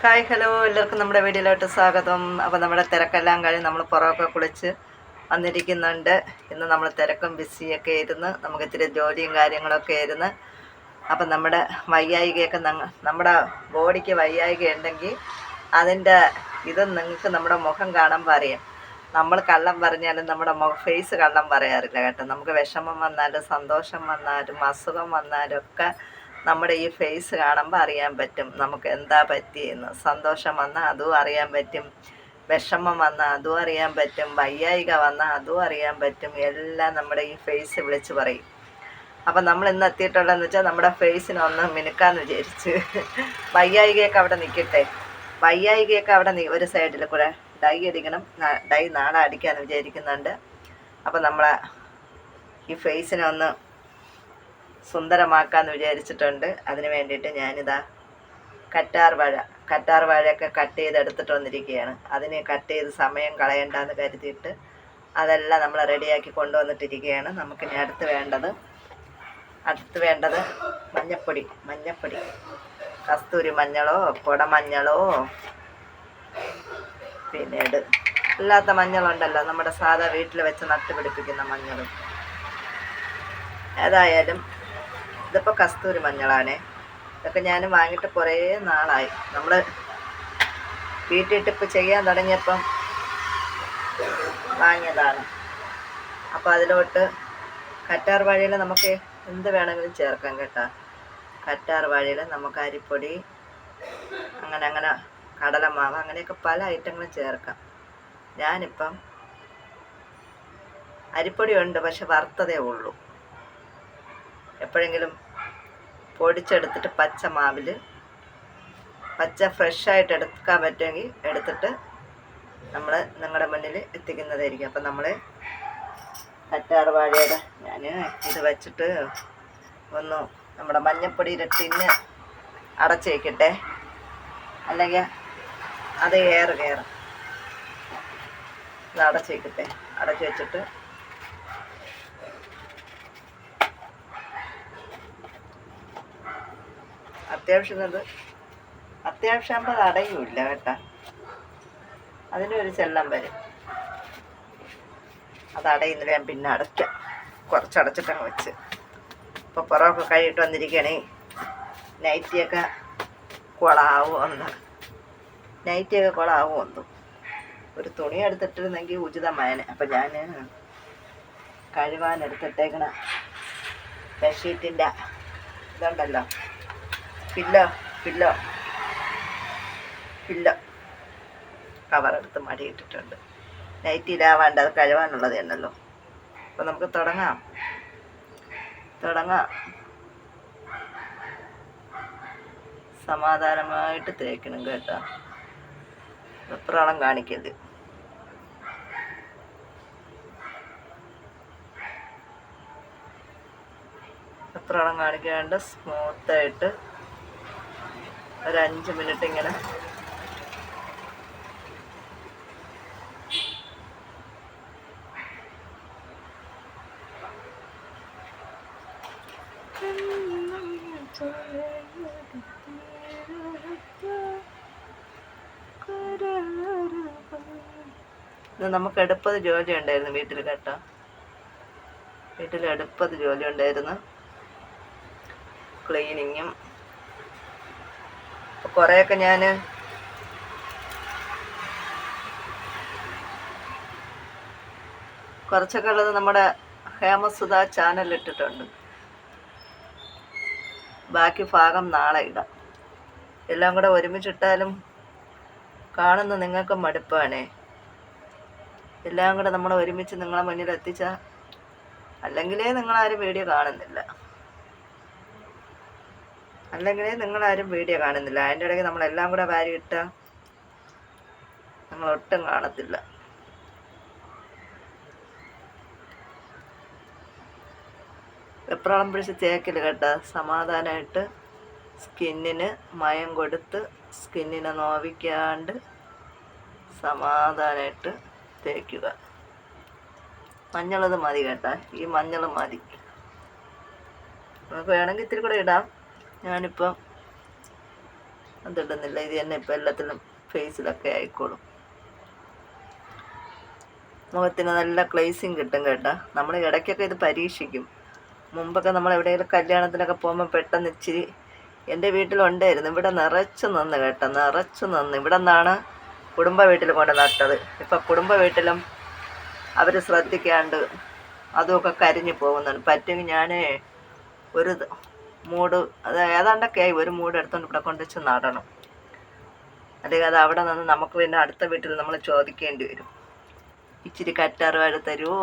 Hi hello എല്ലാവർക്കും നമ്മുടെ വീഡിയോയിലോട്ട് സ്വാഗതം. അപ്പോൾ നമ്മുടെ തിരക്കെല്ലാം കഴിഞ്ഞ് നമ്മൾ പുറമൊക്കെ കുളിച്ച് വന്നിരിക്കുന്നുണ്ട്. ഇന്ന് നമ്മൾ തിരക്കും ബിസിയൊക്കെ ഇരുന്ന് നമുക്ക് ഇത്തിരി ജോലിയും കാര്യങ്ങളൊക്കെ ഇരുന്ന് അപ്പം നമ്മുടെ വയ്യായികയൊക്കെ നമ്മുടെ ബോഡിക്ക് വയ്യായിക ഉണ്ടെങ്കിൽ അതിന്റെ ഇത് നിങ്ങൾക്ക് നമ്മുടെ മുഖം കാണുമ്പോൾ അറിയാം നമ്മൾ കള്ളം പറഞ്ഞാലും നമ്മുടെ ഫേസ് കള്ളം പറയാറില്ല കേട്ടോ. നമുക്ക് വിഷമം വന്നാലും സന്തോഷം വന്നാലും അസുഖം വന്നാലും ഒക്കെ നമ്മുടെ ഈ ഫേസ് കാണുമ്പോൾ അറിയാൻ പറ്റും നമുക്ക് എന്താ പറ്റിയെന്ന്. സന്തോഷം വന്നാൽ അതും അറിയാൻ പറ്റും. വിഷമം വന്നാൽ അതും അറിയാൻ പറ്റും. വയ്യായിക വന്നാൽ അതും അറിയാൻ പറ്റും. എല്ലാം നമ്മുടെ ഈ ഫേസ് വിളിച്ച് പറയും. അപ്പം നമ്മൾ ഇന്ന് എത്തിയിട്ടുള്ളതെന്ന് വെച്ചാൽ നമ്മുടെ ഫേസിനെ ഒന്ന് മിനുക്കാന്ന് വിചാരിച്ച്. വയ്യായികയൊക്കെ അവിടെ നിൽക്കട്ടെ വയ്യായികയൊക്കെ അവിടെ ഒരു സൈഡിൽ കൂടെ ഡൈ അടിക്കണം. ഡൈ നാളെ അടിക്കാമെന്ന് വിചാരിക്കുന്നുണ്ട്. അപ്പം നമ്മളെ ഈ ഫേസിനെ ഒന്ന് സുന്ദരമാക്കാമെന്ന് വിചാരിച്ചിട്ടുണ്ട്. അതിന് വേണ്ടിയിട്ട് ഞാനിതാ കറ്റാർ വാഴ കറ്റാർ വാഴയൊക്കെ കട്ട് ചെയ്ത് എടുത്തിട്ട് വന്നിരിക്കുകയാണ്. അതിന് കട്ട് ചെയ്ത് സമയം കളയണ്ടെന്ന് കരുതിയിട്ട് അതെല്ലാം നമ്മൾ റെഡിയാക്കി കൊണ്ടുവന്നിട്ടിരിക്കുകയാണ്. നമുക്കിനി അടുത്ത് വേണ്ടത് അടുത്ത് വേണ്ടത് മഞ്ഞപ്പൊടി മഞ്ഞപ്പൊടി. കസ്തൂരി മഞ്ഞളോ കുടമഞ്ഞളോ പിന്നെ അല്ലാത്ത മഞ്ഞളുണ്ടല്ലോ. നമ്മുടെ സാധാ വീട്ടിൽ വെച്ച് നട്ടുപിടിപ്പിക്കുന്ന മഞ്ഞളും. ഏതായാലും ഇതിപ്പോൾ കസ്തൂരി മഞ്ഞളാണ്. ഇതൊക്കെ ഞാൻ വാങ്ങിയിട്ട് കുറേ നാളായി. നമ്മൾ വീട്ടിട്ടിപ്പോൾ ചെയ്യാൻ തുടങ്ങിയപ്പം വാങ്ങിയതാണ്. അപ്പോൾ അതിലോട്ട് കറ്റാർ വാഴയിൽ നമുക്ക് എന്ത് വേണമെങ്കിലും ചേർക്കാം കേട്ടോ. കറ്റാർ വാഴയിൽ നമുക്ക് അരിപ്പൊടി അങ്ങനെ അങ്ങനെ കടലമാവ് അങ്ങനെയൊക്കെ പല ഐറ്റങ്ങളും ചേർക്കാം. ഞാനിപ്പം അരിപ്പൊടി ഉണ്ട് പക്ഷെ വറുത്തതേ ഉള്ളൂ. എപ്പോഴെങ്കിലും പൊടിച്ചെടുത്തിട്ട് പച്ച മാവിൽ പച്ച ഫ്രഷായിട്ട് എടുക്കാൻ പറ്റുമെങ്കിൽ എടുത്തിട്ട് നമ്മൾ നിങ്ങളുടെ മുന്നിൽ എത്തിക്കുന്നതായിരിക്കും. അപ്പം നമ്മൾ കറ്റാർ വാഴയുടെ ഞാൻ ഇത് വെച്ചിട്ട് ഒന്ന് നമ്മുടെ മഞ്ഞപ്പൊടിയുടെ ടിന്ന് അടച്ച് വയ്ക്കട്ടെ അല്ലെങ്കിൽ അത് ഏറ് കയറും ഇത് അടച്ച് വയ്ക്കട്ടെ അടച്ച് വെച്ചിട്ട് അത്യാവശ്യം അത് അത്യാവശ്യം അത് അടയൂല കേട്ടാ. അതിനൊരു ചെല്ലം വരും. അത് അടയുന്നില്ല ഞാൻ പിന്നെ അടയ്ക്കാം. കുറച്ചടച്ചിട്ടങ്ങ് വെച്ച്. ഇപ്പോൾ പുറമൊക്കെ കഴിയിട്ട് വന്നിരിക്കണേ. നൈറ്റിയൊക്കെ കുളാവുമെന്ന്. നൈറ്റിയൊക്കെ കുളാവുമെന്നു. ഒരു തുണി എടുത്തിട്ടിരുന്നെങ്കിൽ ഉചിതമായനെ. അപ്പം ഞാൻ കഴുകാൻ എടുത്തിട്ടേക്കണ ബെഡ്ഷീറ്റിന്റെ ഇതുണ്ടല്ലോ. Pillow pillow. കവർ കവറെടുത്ത് മടിയിട്ടിട്ടുണ്ട്. നൈറ്റ് ഇടാവാണ്ട് അത് കഴുവാനുള്ളത് തന്നെയല്ലോ. അപ്പോൾ നമുക്ക് തുടങ്ങാം. തുടങ്ങാം. സമാധാനമായിട്ട് തേക്കണം കേട്ടോ. വെപ്രാളം കാണിക്കരുത്. വെപ്രാളം കാണിക്കാണ്ട് സ്മൂത്തായിട്ട് ഒരു അഞ്ച് മിനിറ്റ് ഇങ്ങനെ. നമുക്ക് എടുപ്പത് ജോലി ഉണ്ടായിരുന്നു വീട്ടിൽ കേട്ടോ. വീട്ടിൽ എടുപ്പത് ജോലി ഉണ്ടായിരുന്നു. ക്ലീനിങ്ങും കുറേയൊക്കെ ഞാൻ കുറച്ചൊക്കെ ഉള്ളത് നമ്മുടെ ഹേമസുധ ചാനൽ ഇട്ടിട്ടുണ്ട്. ബാക്കി ഭാഗം നാളെ ഇടാം. എല്ലാം കൂടെ ഒരുമിച്ചിട്ടാലും കാണുന്ന നിങ്ങൾക്ക് മടുപ്പാണേ. എല്ലാം കൂടെ നമ്മൾ ഒരുമിച്ച് നിങ്ങളെ മുന്നിൽ എത്തിച്ചാൽ അല്ലെങ്കിലേ നിങ്ങളാരും വീഡിയോ കാണുന്നില്ല. അല്ലെങ്കിലേ നിങ്ങളാരും വീഡിയോ കാണുന്നില്ല. അതിന്റെ ഇടയ്ക്ക് നമ്മളെല്ലാം കൂടെ വാരി ഇട്ട ഒട്ടും കാണത്തില്ല. വെപ്രാളം പിടിച്ച് തേക്കിൽ കേട്ടോ. സമാധാനമായിട്ട് സ്കിന്നിന് മയം കൊടുത്ത് സ്കിന്നിനെ നോവിക്കാണ്ട് സമാധാനമായിട്ട് തേക്കുക. മഞ്ഞളത് മതി കേട്ടാ. ഈ മഞ്ഞൾ മതി. നമുക്ക് വേണമെങ്കിൽ ഇത്തിരി കൂടെ ഇടാം. ഞാനിപ്പം അതിടുന്നില്ല. ഇത് തന്നെ ഇപ്പം എല്ലാത്തിലും ഫേസിലൊക്കെ ആയിക്കോളും. മുഖത്തിന് നല്ല ക്ലേസിങ് കിട്ടും കേട്ടോ. നമ്മൾ ഇടയ്ക്കൊക്കെ ഇത് പരീക്ഷിക്കും. മുമ്പൊക്കെ നമ്മൾ എവിടെയെങ്കിലും കല്യാണത്തിനൊക്കെ പോകുമ്പോൾ പെട്ടെന്ന് ഇച്ചിരി എന്റെ വീട്ടിലുണ്ടായിരുന്നു. ഇവിടെ നിറച്ച് നിന്ന് കേട്ടോ. നിറച്ച് നിന്ന്. ഇവിടെ നിന്നാണ് കുടുംബ വീട്ടിൽ കൊണ്ട് നട്ടത്. ഇപ്പം കുടുംബ വീട്ടിലും അവർ ശ്രദ്ധിക്കാണ്ട് അതുമൊക്കെ കരിഞ്ഞു പോകുന്നുണ്ട്. പറ്റുമെങ്കിൽ ഞാൻ ഒരു മൂട് അത് ഏതാണ്ടൊക്കെ ആയി. ഒരു മൂട് എടുത്തുകൊണ്ട് ഇവിടെ കൊണ്ട് വെച്ച് നടണം. അല്ലെങ്കിൽ അത് അവിടെ നിന്ന് നമുക്ക് പിന്നെ അടുത്ത വീട്ടിൽ നമ്മൾ ചോദിക്കേണ്ടി വരും. ഇച്ചിരി കറ്റാർ വാഴ തരുമോ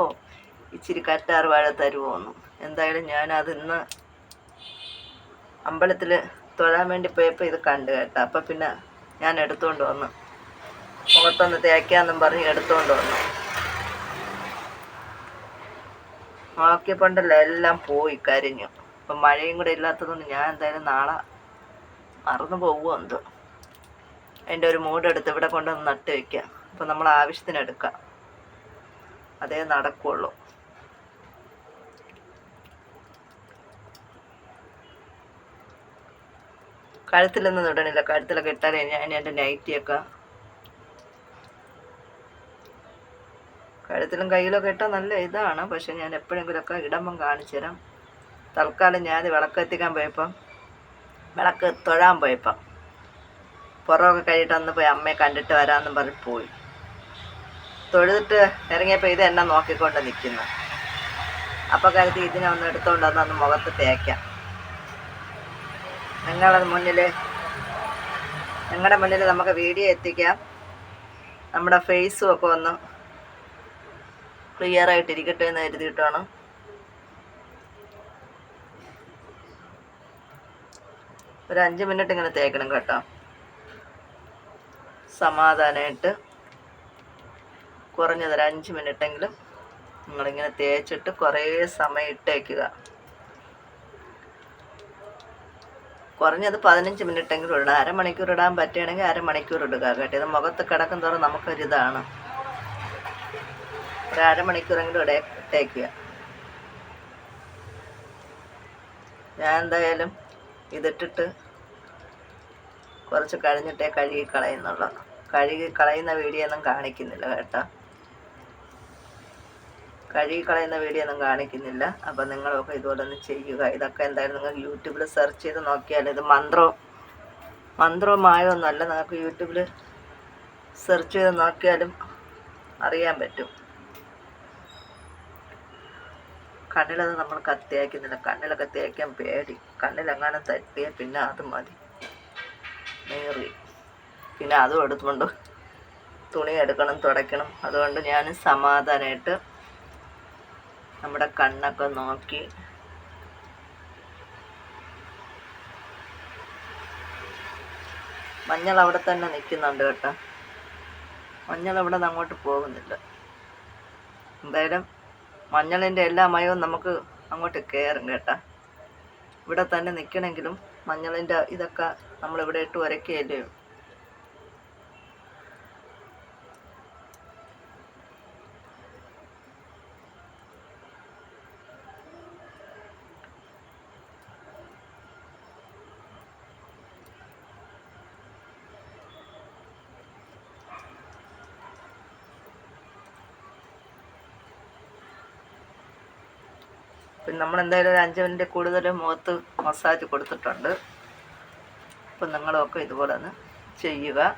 ഇച്ചിരി കറ്റാർ വാഴ തരുമോ എന്ന്. എന്തായാലും ഞാനത് ഇന്ന് അമ്പലത്തിൽ തൊഴാൻ വേണ്ടി പോയപ്പോൾ ഇത് കണ്ടു കേട്ടോ. അപ്പം പിന്നെ ഞാൻ എടുത്തുകൊണ്ട് വന്നു. മുഖത്തൊന്ന് തേക്കാന്നും പറഞ്ഞ് എടുത്തുകൊണ്ട് വന്നു. നോക്കിയപ്പോണ്ടല്ലോ എല്ലാം പോയി കരിഞ്ഞു. ഇപ്പം മഴയും കൂടെ ഇല്ലാത്തതുകൊണ്ട് ഞാൻ എന്തായാലും നാളെ മറന്നു പോകുമോ എന്തോ. അതിന്റെ ഒരു മൂടെടുത്ത് ഇവിടെ കൊണ്ടുവന്ന് നട്ട് വയ്ക്കാം അപ്പം നമ്മൾ ആവശ്യത്തിന് എടുക്കാം. അതേ നടക്കുള്ളൂ. കഴുത്തിലൊന്നും ഇടണില്ല കഴുത്തിലൊക്കെ ഇട്ടാലേ ഞാൻ എന്റെ നൈറ്റിയൊക്കെ. കഴുത്തിലും കയ്യിലൊക്കെ ഇട്ടാൽ നല്ല ഇതാണ്. പക്ഷെ ഞാൻ എപ്പോഴെങ്കിലുമൊക്കെ ഇടുമ്പം കാണിച്ചു തരാം. തൽക്കാലം ഞാൻ വിളക്ക് എത്തിക്കാൻ പോയപ്പം വിളക്ക് തൊഴാൻ പോയപ്പം. പുറമൊക്കെ കഴിഞ്ഞിട്ട് അന്ന് പോയി അമ്മയെ കണ്ടിട്ട് വരാമെന്നും പറഞ്ഞ് പോയി. തൊഴുതിട്ട് ഇറങ്ങിയപ്പോൾ ഇത് എന്നെ നോക്കിക്കൊണ്ട് നിൽക്കുന്നു അപ്പോൾ കരുതി ഇതിനെ ഒന്ന് എടുത്തുകൊണ്ട് വന്ന് അന്ന് മുഖത്ത് തേക്കാം. നിങ്ങളത് മുന്നിൽ നിങ്ങളുടെ മുന്നിൽ നമുക്ക് വീഡിയോ എത്തിക്കാം. നമ്മുടെ ഫേസും ഒക്കെ ഒന്ന് ക്ലിയർ ആയിട്ടിരിക്കട്ടെ എന്ന് കരുതിയിട്ടാണ്. ഒരു അഞ്ച് മിനിറ്റ് ഇങ്ങനെ തേക്കണം കേട്ടോ. സമാധാനമായിട്ട് കുറഞ്ഞത് ഒരു അഞ്ച് മിനിറ്റെങ്കിലും നിങ്ങളിങ്ങനെ തേച്ചിട്ട് കുറേ സമയം ഇട്ടേക്കുക. കുറഞ്ഞത് പതിനഞ്ച് മിനിറ്റെങ്കിലും ഇടണം അരമണിക്കൂർ ഇടാൻ പറ്റുകയാണെങ്കിൽ അരമണിക്കൂർ ഇടുക കേട്ടോ. ഇത് മുഖത്ത് കിടക്കും തോറും നമുക്കൊരിതാണ്. ഒരു അരമണിക്കൂറെങ്കിലും ഇടേ ഇട്ടേക്കുക. ഞാൻ എന്തായാലും ഇതിട്ടിട്ട് കുറച്ച് കഴിഞ്ഞിട്ടേ കഴുകി കളയുന്നുള്ളൂ. കഴുകി കളയുന്ന വീഡിയോ ഒന്നും കാണിക്കുന്നില്ല കേട്ടോ. കഴുകി കളയുന്ന വീഡിയോ ഒന്നും കാണിക്കുന്നില്ല. അപ്പം നിങ്ങളൊക്കെ ഇതുപോലെ ഒന്ന് ചെയ്യുക. ഇതൊക്കെ എന്തായാലും നിങ്ങൾ യൂട്യൂബിൽ സെർച്ച് ചെയ്ത് നോക്കിയാൽ ഇത് മന്ത്രോ മന്ത്രോ മായമൊന്നുമല്ല നിങ്ങൾക്ക് യൂട്യൂബിൽ സെർച്ച് ചെയ്ത് നോക്കിയാലും അറിയാൻ പറ്റും. കണ്ണിലത് നമ്മൾ കത്തിയാക്കുന്നില്ല. കണ്ണിലൊക്കെ തേക്കാൻ പേടി. കണ്ണിലെങ്ങാനും തട്ടിയാൽ പിന്നെ അത് മതി. നേറി പിന്നെ അതും എടുത്തുകൊണ്ട് തുണി എടുക്കണം തുടയ്ക്കണം. അതുകൊണ്ട് ഞാൻ സമാധാനമായിട്ട് നമ്മുടെ കണ്ണൊക്കെ നോക്കി മഞ്ഞൾ അവിടെ തന്നെ നിൽക്കുന്നുണ്ട് കേട്ടോ. മഞ്ഞൾ അവിടെ നിന്ന് അങ്ങോട്ട് പോകുന്നില്ല. എന്തായാലും മഞ്ഞളിന്റെ എല്ലാ മയവും നമുക്ക് അങ്ങോട്ട് കയറും കേട്ടോ. ഇവിടെ തന്നെ നിൽക്കണമെങ്കിലും മഞ്ഞളിന്റെ ഇതൊക്കെ നമ്മളിവിടെ ഇട്ട് ഉരക്കുകയല്ലേ പിന്നെ നമ്മൾ എന്തായാലും ഒരു അഞ്ച് മിനിറ്റ് കൂടുതൽ മുഖത്ത് മസാജ് കൊടുത്തിട്ടുണ്ട്. അപ്പം നിങ്ങളൊക്കെ ഇതുപോലെ ഒന്ന് ചെയ്യുക.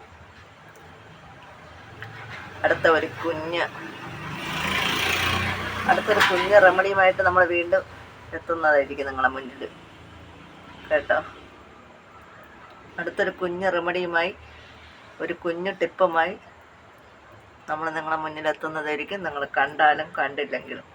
അടുത്ത ഒരു കുഞ്ഞ്. അടുത്തൊരു കുഞ്ഞ് റെമഡിയുമായിട്ട് നമ്മൾ വീണ്ടും എത്തുന്നതായിരിക്കും നിങ്ങളെ മുന്നിൽ. കേട്ടോ? അടുത്തൊരു കുഞ്ഞ് റെമഡിയുമായി ഒരു കുഞ്ഞു ടിപ്പുമായി നമ്മൾ നിങ്ങളെ മുന്നിൽ എത്തുന്നതായിരിക്കും. നിങ്ങൾ കണ്ടാലും കണ്ടില്ലെങ്കിലും.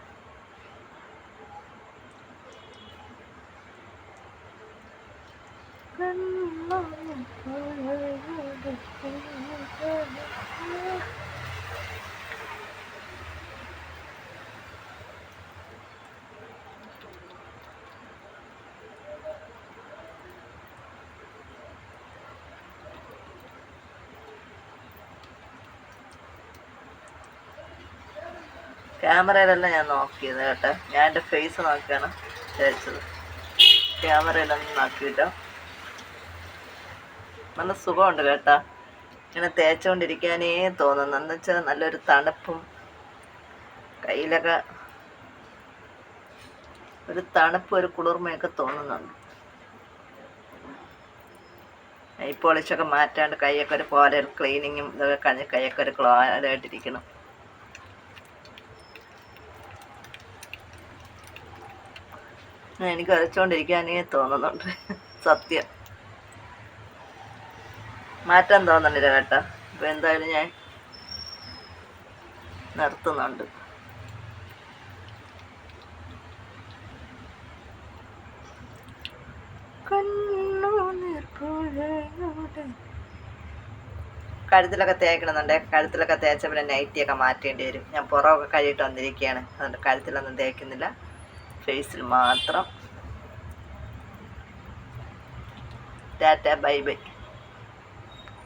ക്യാമറയിലല്ല ഞാൻ നോക്കിയത് കേട്ടോ. ഞാൻ എന്റെ ഫേസ് നോക്കിയാണ് വിചാരിച്ചത്. ക്യാമറയിലൊന്നും നോക്കിയിട്ടോ. നല്ല സുഖമുണ്ട് കേട്ടോ. ഇങ്ങനെ തേച്ചുകൊണ്ടിരിക്കാനേ തോന്നുന്നു. എന്ന് വെച്ചാൽ നല്ലൊരു തണുപ്പും കയ്യിലൊക്കെ ഒരു തണുപ്പ് ഒരു കുളിർമയൊക്കെ തോന്നുന്നുണ്ട്. ഈ പോളിഷൊക്കെ മാറ്റാണ്ട് കൈയൊക്കെ ഒരു പോലെ ക്ലീനിങ്ങും ഇതൊക്കെ കഴിഞ്ഞ് കൈയൊക്കെ ഒരു ക്ലോരായിട്ടിരിക്കണം എനിക്ക് വരച്ചുകൊണ്ടിരിക്കാനേ തോന്നുന്നുണ്ട്. സത്യം. മാറ്റാൻ തോന്നുന്നില്ല കേട്ടോ. അപ്പൊ എന്തായാലും ഞാൻ നിർത്തുന്നുണ്ട്. കഴുത്തിലൊക്കെ തേക്കണമെന്നുണ്ട് കഴുത്തിലൊക്കെ തേച്ച പിന്നെ നൈറ്റിയൊക്കെ മാറ്റേണ്ടി വരും. ഞാൻ പുറമൊക്കെ കഴുകിയിട്ട് വന്നിരിക്കുകയാണ്. അതുകൊണ്ട് കഴുത്തിലൊന്നും തേക്കുന്നില്ല. ഫേസിൽ മാത്രം. Tata bye bye